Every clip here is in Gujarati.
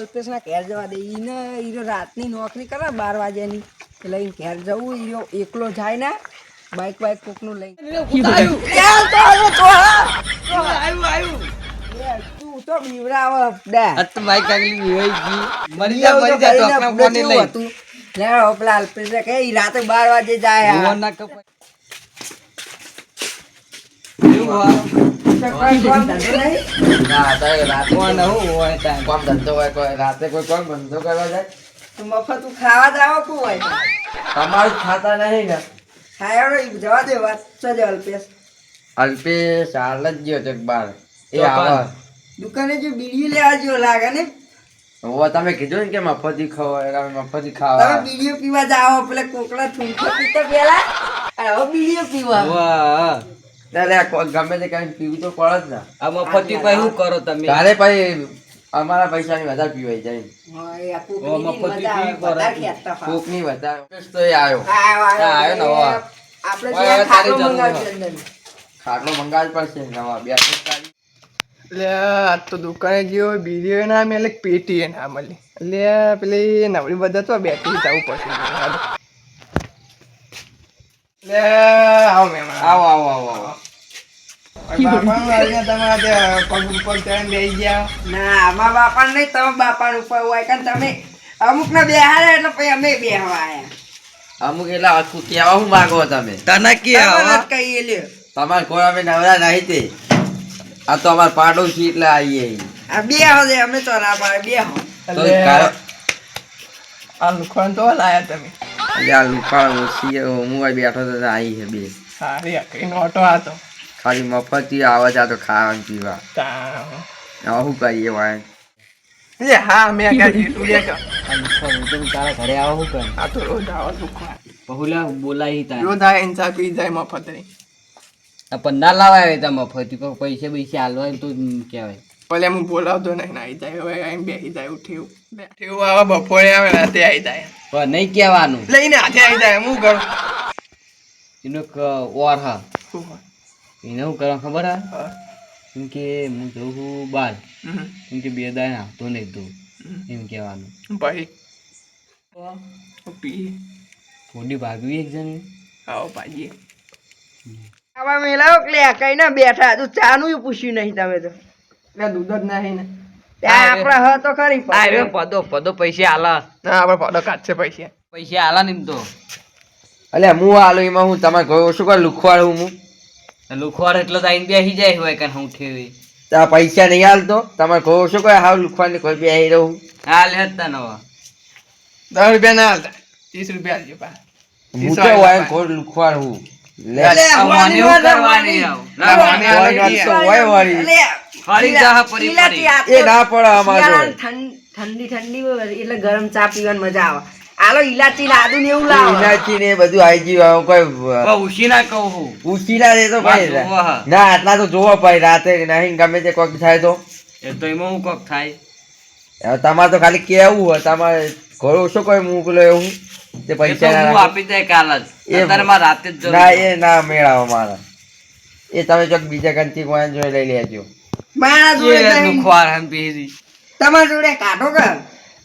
અલ્પેશના ઘેર જવા દે. એને ઈરો રાતની નોકરી કરે બાર વાગ્યાની. એટલે એને ઘેર જવું ઈરો એકલો જાય ને બાઈક બાઈક કોકનું લઈને. તું તો બીવડાવ દે. બાઈક આગલી વિવાઈ મરી જા મરી જા તો આપણા ફોને લઈ. લે પેલા અલ્પેશ કે ઈ રાતે બાર વાગે જાય ભુવન ના કપાય એવું હોય. કોઈ કામ ધંધો નહીં? ના તારે રાતે કોણ હું હોય તાન. કોમ ધંધો હોય કોઈ રાતે કોઈ કોમ ધંધો કરવા જાય તો મફત ખાવા જાવ કુ હોય તમારું ખાતા નહીં ને ખાયો જવા દે વાત સજે અલ્પેશ અલ્પેશ હાલ જ ગયો છે બાર એ આવે દુકાને જો બીડી લેવા જેવો લાગે ને ઓ તમે કીધું ને કે મફતી ખવાય અમે મફતી તમે ખાવા બીડીઓ પીવા જાઓ પેલા કોકડા ઠૂંઠો પીતા પેલા અને હવે બીડીઓ પીવા વાહ. ત્યારે આ કો- ગમે તે કઈ પીવું તો પડે જ ને. આ મફતી પછી શું કરો તમે? તારે પછી અમારા પૈસા ની વધારે પીવાઈ જાય. ફાવે. કોકની વધારે અલ્પેશ તો એ આવ્યો. આયો, આયો, હા, આયો નવો. આપણે ખાટલો મંગાવી પડશે નવા બે એટલે આ તો દુકાને ગયો બીડીઓ ના એટલે પેટી ના મળે? એટલે પેલી નવરી બધા તો બેઠી જવું પડશે. એટલે આવો મહેમાન. આવો આવો આવો આવો. બાપાનું આવીને તમારા ત્યાં પગ ઉપર ચડીને બેસી ગયા? ના આમાં બાપાને નહીં તમે બાપાનું ઉપર હોય કારણ અમુક ના બેહાડે એટલે પછી અમે બેહવા આયા. અમુક એટલે આખું કેવા હું માંગો તમે? તને કે તમે આવા? જ કહીએ લ્યો. તમારે કોઈ અમે નવરા નહીં તે. આ તો અમાર પાડોશી એટલે આવીએ બે હવે અમે તો ના પાડે બે આ લુખણ તો લાયા તમે. એટલે આ ઓછી હું બેઠો તો આવી છે બે સારી અકડીનો ઓટો આ તો. ખાલી મફતી આવે છે તો ખાવાનું પીવા. શું કરીએ વાય એટલે હા મેં લે તારા ઘરે આવો શું કરે? આ તો રોજ આવો લુખણ બહુલા બોલાઈ તાન રોજ આ ઇન્સા પી જાય મફતરી આ પણ ના લાવાય તા મફતી કોઈ પૈસા પૈસા હાલવા તો કહેવાય. ભલે હું બોલાવતો નહીં આવી જાય હવે આઈને બેસી જાય ઉઠ્યું ઉઠ્યું આવે બપોરે આવે રાતે આવી જાય. નહીં કહેવાનું. લઈને હાથે આવી જાય હું કરું? એનો ઓર હા? એને શું કરવા ખબર હા હા. કેમ કે હું જઉં છું બહાર કેમ કે બે દાય આવતો નહીં તું. એમ કહેવાનું. ભાઈ. પી. થોડી ભાગવી એક જણ. આવો ભાગીએ આવા મેલાવો કે લે કઈ ના બેઠા. તું ચાનું પૂછ્યું નહીં તમે તો. એટલે દૂધ જ નહીં ને. ત્યાં આપડે હ તો ખરી આ પદો પદો પૈસા આલા. ના આપણે પડો કાઢશે પૈસા. પૈસા આલા ને તો. એટલે હું આલો એમાં હું તમારે કોઈ શું કર? લુખવાડ હું. હું લુખવાડ એટલે તો આઈને બેસી જાય હોય કે હું ઠેવી તો પૈસા નહીં હાલતો તમારે કોઈ શું કોઈ હાવ લુખવાડ કોઈ બે રહું. હાલ લે જ તા નવા. દસ રૂપિયા ના હાલતા ત્રીસ રૂપિયા આલજો પા હું તો લુખવાડ? હું ઠંડ- ઠંડી ઠંડી એટલે ગરમ ચા પીવાની મજા આવે. આલો ઇલાચી ને ને એવું લાવો. ઇલાચી ને બધું આઈ ગયું કોઈ પણ ના કહું હું. પૂછી ના દે તો ભાઈ. ના આટલા તો જોવો ભાઈ રાતે નહીં ગમે તે કોઈક થાય તો. એ તો એમાં હું કોક થાય. તમારે તો ખાલી કેવું હોય તમારે ઘણું શું કોઈ મોકલો એવું? તે પૈસા હું આપી દે કાલ જ. અત્યારે રાતે જ ના એ ના મેળાવો મારા. એ તમે જો બીજા કંથી કોઈ જોઈ લઈ લેજો. મારા જોડે એ હમ પહેરી. તમારા જોડે કાઢો કે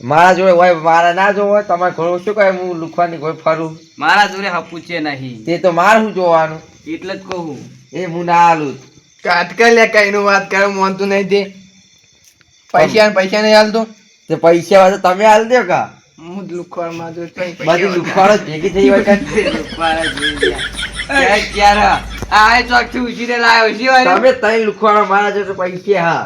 મારા જોડે હોય મારા ના જોવો હોય તમારે ઘણું શું કહે હું લુખવાની કોઈ ફરું? મારા જોડે હપુચે નહીં. તે તો માર શું જોવાનું? એટલે જ કહું. એ હું ના હાલું. કાટકા લે કઈ નું વાત કરે મોનતું નહીં તે પૈસા ને પૈસા નહીં હાલતું. તે પૈસા હોય તમે હાલ દો કા? હું જ લુખવાડમાં જો બધી લુખવાડો ભેગી થઈ હોય લુખવાડ જ જોઈ ક્યારે ક્યારે? આ ચોકથી ઉછીને લાવ્યો છે. તમે લુખવાડો મારા પૈસા હા.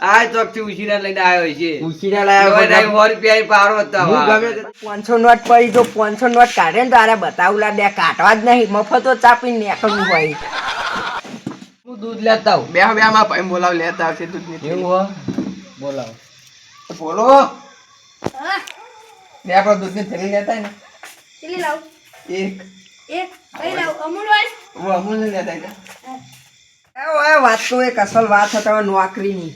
આ ચોકથી ઉછીને લઈને આવ્યો છે. ઉછીના લાયા હવે નહીં બધા. સો રૂપિયા પારો હતો હું ગમે પાંચસો નોટ પડી તો પાંચસો નોટ કાઢે ને તારે બતાવું લા બે કાઢવા જ નહીં. મફતો ચાપી નીકળવું હોય. હું દૂધ લેતા આવું. બે બે માં ભાઈ બોલાવ લેતા આવશે દૂધની એવું હો? બોલાવો. બોલો. બે આપણે દૂધની થેલી લેતા ને. થેલી લાવ? એક. એક? અહીં લાવ? અમૂલ વાળી ઓ અમૂલ ને લેતા હતા. ઓય વાત તો એક અસલ વાત છે તમારી નોકરીની.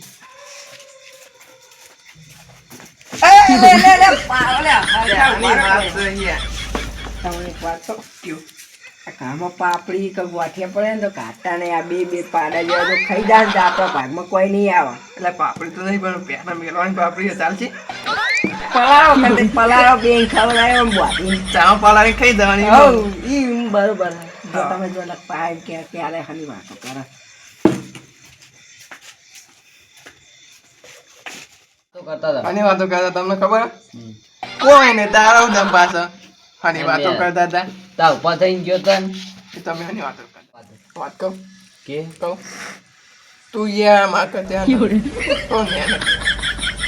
પાપડી કે ગોઠિયા પડે ને તો કાઢતા નહીં આ બે બે પાડા જેવા તો ખાઈ જાય ને આપણા ભાગમાં કોઈ નહીં આવે. એટલે પાપડી તો નહીં પણ પેલા મેળવાની પાપડી ચાલશે. પલાળો ખાતે પલાળો બેન ખવડાયો બોધી ચાવ પાલાવી ખાઈ દેવાની હઉ, ઈ બરોબર. જો તમે જો પાય કે ક્યારે હની વાતો કરે. કરતા આની વાતો કરતા તમને ખબર? હે? કોઈ ને તારા દમ પાછા આની વાતો. કરતા હતા. તા ઊભા થઈને ગયો તન તમે આની વાતો કરતા વાત કહું કે? કહું. તું યારમાં કર ત્યાં તો ને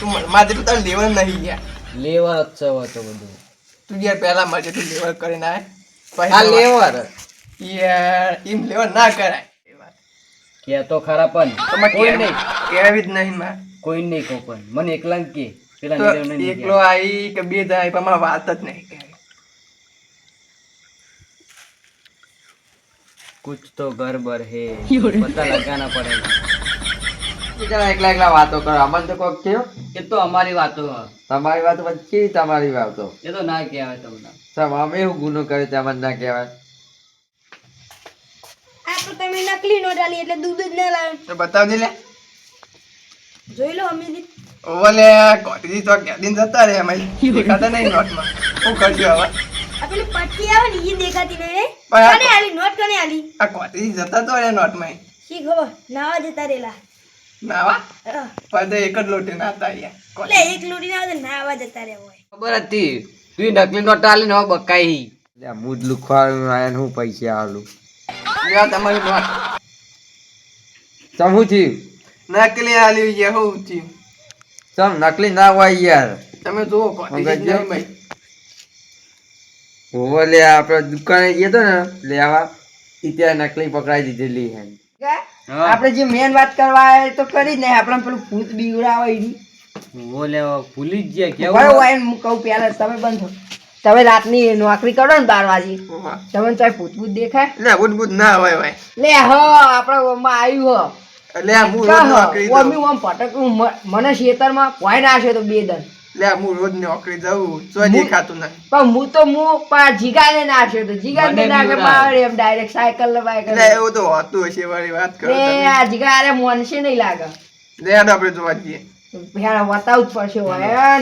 તું તું તારે લેવલ નહીં યાર લેવર ઉત્સવ હતો બધું. તું યાર પહેલા માથે તું લેવલ કરીને આય. આ પછી લેવર યાર એમ લેવલ ના કરાય. કે તો ખરા પણ. કોઈ નહીં. કેવી જ નહીં માં. કોઈ નહીં કહું પણ. મને એકલા કે. પેલા તો એકલો આવી કે બે જાય પણ મારા વાત જ નહીં કહેવી. કુછ તો ગરબર હે. પતા લગાના પડે. એકલા એકલા એકલા વાતો કરો. અમને તો કોક થયો? એ તો અમારી વાતો તમારી વાતો પછી તમારી વાતો? એ તો ના કહેવાય તમને. સમ અમે એવું ગુનો કરે છે અમને ના કહેવાય. તો તમે નકલી નોટ આલી એટલે દૂધ જ ના લાવે. તો બતાવજે લે. જોઈ લો અમે બી. ઓલે કોટીજી તો કેદીન જતા રે અમે દેખાતા નહીં નોટમાં. હવે? આ પેલી પટ્ટી આવે ને ઈ દેખાતી નહીં કને આલી? નોટ કને આલી? આ કોટીજી જતા તો રે નોટમાં. શી ખબર? નાવા જતા રેલા નાવા? પણ એક જ લોટે નાતા યાર એટલે એક લોટી ના નાવા જતા રહ્યા હોય. ખબર હતી. તું નકલી નોટ આલી ને બકાઈ લે, મૂડ લુખવાડું આયા હું પૈસા આલું? લ્યો તમારી નોટ ચમ હું થયું? નકલી આલી ગયા હું થયું? ચમ નકલી ના હોય યાર. તમે જુઓ ભાઈ. હોવો લે આપણે દુકાને ગયો તો ને લેવા ત્યાં નકલી પકડાઈ દીધેલી હા. આપણે જે મેન વાત કરવા તો કરી જ નહીં આપણે પેલું ભૂત બીવડાવે એની ઓ લેવા ભૂલી જ ગયા બરાબર કેવું હોય? ને હું કહું પહેલા તમે બંધ તમે રાતની નોકરી કરો ને બાર વાગે. વાહ. તમને ચાહે ભૂત ભૂત દેખાય? ના બુટ ના હોય હોય લે હો આપણે ઓમાં આવ્યું હો. એટલે આ હું નોકરી ઓમી ઓમ ભટકું મને શેતરમાં કોઈ ના છે તો બે દન. લે હું રોજ નોકરી જાઉં તો દેખાતું ના પણ હું તો હું પા જીગાને નાખ્યો તો જીગાને નાખે. પાવડે એમ ડાયરેક્ટ સાયકલ લવાય કરે. લે એવું તો હોતું હશે વાળી વાત કરો એ આ જીગા અરે મોનશે નહીં લાગે. લે આપણે જોવા જઈએ. હેડો બતાવવું જ પડશે હોય.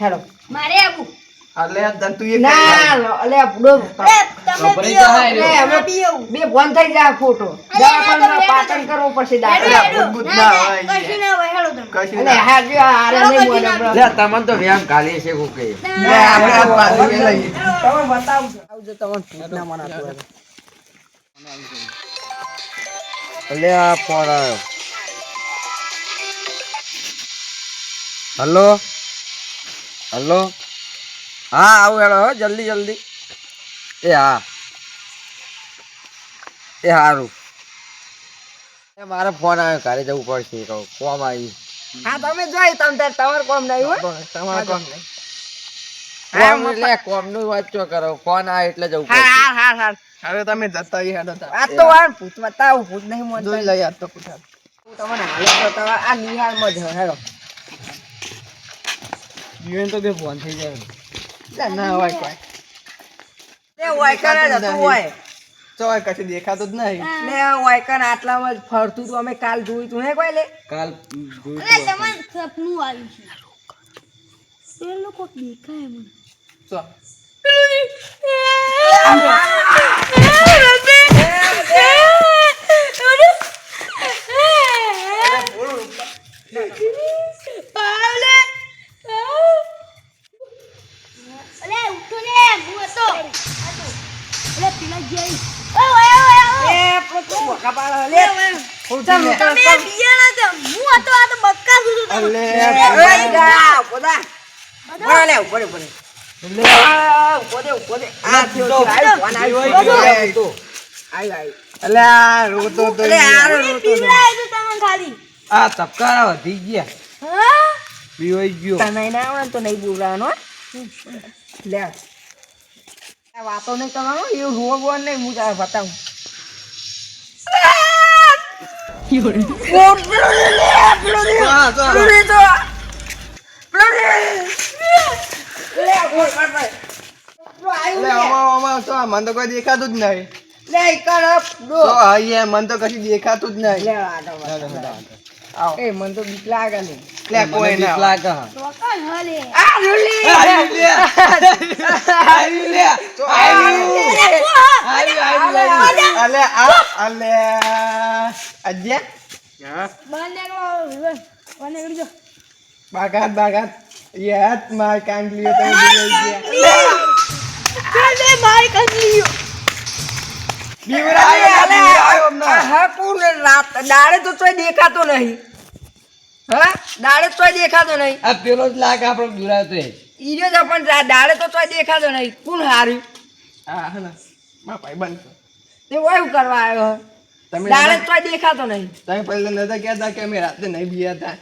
હેડો. મારે આવું. હા લે આ તું એ ના અલે આપણો તમે જ અમે બે ફોન થઈ જાય ફોટો દવાખાનામાં પાટણ કરવો પડશે દાખલા. હેડો. ના હોય કશું ના હોય, હેડો તમે. કશું ના. હા જો આરે નહીં બોલે. લે તમન તો વ્યામ કાલી છે કોકે. લે આપણે આ પાછું લઈએ તમે બતાવજો. આવજો તમન ફૂટ ના મનાતું હોય. આ ફોન આવ્યો. હલો? હલો? હા આવું હેડો હો જલ્દી જલ્દી. એ હા. એ સારું એ મારે ફોન આવ્યો ઘરે જવું પડશે કહું કોમ આવી. હા તમે જોઈ તમ તાર તમારે કોમ નહીં હોય? તમારે કોમ નહીં. કોમ એટલે કરો ફોન આવે એટલે જવું હા પડશે. હા હા હા. હવે તમે જતા હેડો આ તો વાર ભૂત ભૂત નહીં જોઈ લઈએ આ તો પૂછા હું તમને આ નિહાળમાં જ હેડો. જીવન તો ફોન થઈ જાય. ના હોય કોઈ લે વાયકર જ હતું હોય ચોય કશું દેખાતું જ નહીં લે વાયકર આટલામાં જ ફરતું તું અમે કાલ જોયું તું ને કોઈ લે કાલ જોયું અરે તમને સપનું આવ્યું છે એ લોકો દેખાય મને ચો આ વધી ગયા. પીવાઈ ગયો. તને ના આવડે તો નહીં બોલવાનો લે. વાતો નહીં કરવાનો એવું રૂવો બોલ નહીં હું તારે બતાવું. મને તો કોઈ દેખાતું જ નહીં. મને તો કશું દેખાતું જ નહીં. એ મને તો બીક લાગે લે કોઈ ના લાગે. આ રૂલી લે. લે. અલે આ અલે. અજ્યા હા નીકળી બાગાત બાગાત. યાદ માર કાંગલીઓ તમે બોલાઈ ગયા અલે, મારી રાત દાડે તો તોય દેખાતો નહીં. હા? દાડે તોય દેખાતો નહીં. આ પેલો જ લાગે આપણો દુરાતો. ઈજો જ. પણ દાડે તો તોય દેખાતો નહીં. કોણ હાર્યું? હા હા મારા ભાઈબંધ છે. તે ઓયું કરવા આવ્યો? તમે દાડે તોય દેખાતો નહીં. તમે પહેલા નતા કહેતા કે અમે રાતે નહીં બીયા હતા.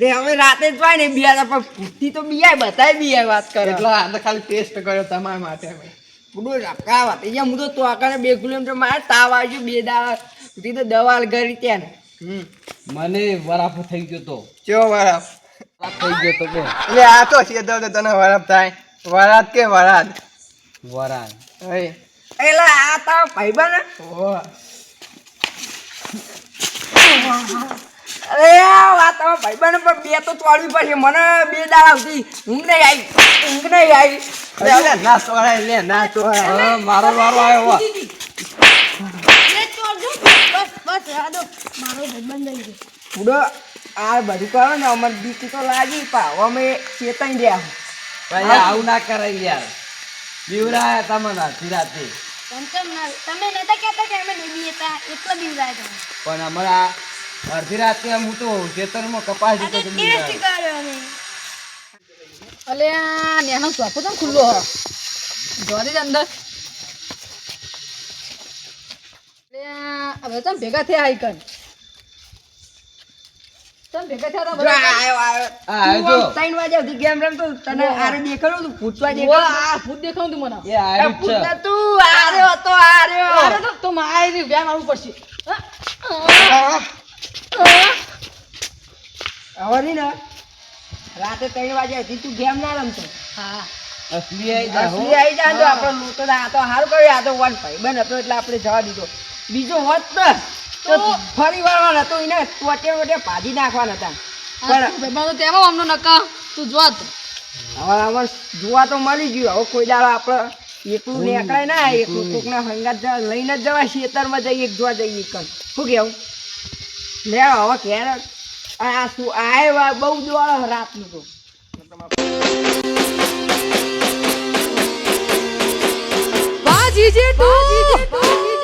રે અમે રાતે જ પાય ને બિયારા પણ પૂછતી તો બિયાય બતાય બિયાય વાત કરે. એટલે આ તો ખાલી ટેસ્ટ કર્યો તમારા માટે અમે પૂરું રપકા વાત? અહીંયા હું તો તો આકાને બે કિલોમીટર મારે તાવ આવ્યો બે દાવા સુધી તો દવા કરી ત્યાં ને. મને વરાફ થઈ ગયો તો. ચો વરાફ થઈ ગયો તો બે એટલે આ તો છે તો તને વરાફ થાય. વરાદ કે વરાદ? વરાદ. એટલે આ તારો ભાઈબંધ ઓહ. અરે આ વાત તારો ભાઈબંધ પણ બે તો તોડવી પડશે મને બે દાડા સુધી ઊંઘ નહીં આવી. ઊંઘ નહીં આવી. લે ના સોરાય લે ના ચોરાય હા, મારો વારો આવ્યો. પૂરો આ બધું કરો ને અમારે બીક તો લાગી પણ હવે અમે ચેતાઈ ગયા ભાઈ આવું ના કરાય યાર. બીવરાયા તમે આખી રાતે તમ તમ ના- તમે નતા કહેતા કે અમે નહીં બીતા એટલો બીવરાય તમે. પણ અમારા અડધી રાતે હું તો ખેતરમાં કપાસ અલે નેનો ચોપો તો ખુલ્લો હો. જોરી અંદર. હવે તમે ભેગા થયા આઈકન. તમે ભેગા થયા તા આવ્યો આવ્યો ત્રણ વાગ્યા સુધી ગેમ રમતો તને આરે દેખાડું તું? પૂછવા દેખાડું આ ભૂત દેખાવું તું મને. એ આવ્યું જ તું આર્યો હતો તો તો મારી વ્યામ આવવું પડશે? હવે નહીં ને? રાતે ત્રણ વાગે સુધી તું ગેમ ના રમતો. હા. અસલી આઈ જા અસલી આવી જાય તો આપણે લૂંટો ને આ તો સારું કર્યું આ તો વન ભાઈબંધ હતો એટલે આપણે જવા દીધો. બીજો હોત ને તો ફરી વળવાનો હતો એને ટોટે વોટે ભાજી નાખવાના હતા. પણ તેમાં આમનો નકા. તું જોત હવે આમાં જોવા તો મળી ગયું. હવે કોઈ દાડો આપણે એકલું નીકળાય ના એકલું કોકના હંગાત જવા- લઈને જ જવા ખેતરમાં જઈએ એક જોવા જઈએ કણ શું કેવું લે હવે ઘેર આ શું આ બહુ દોડો રાતનું તો. વાજી જે તું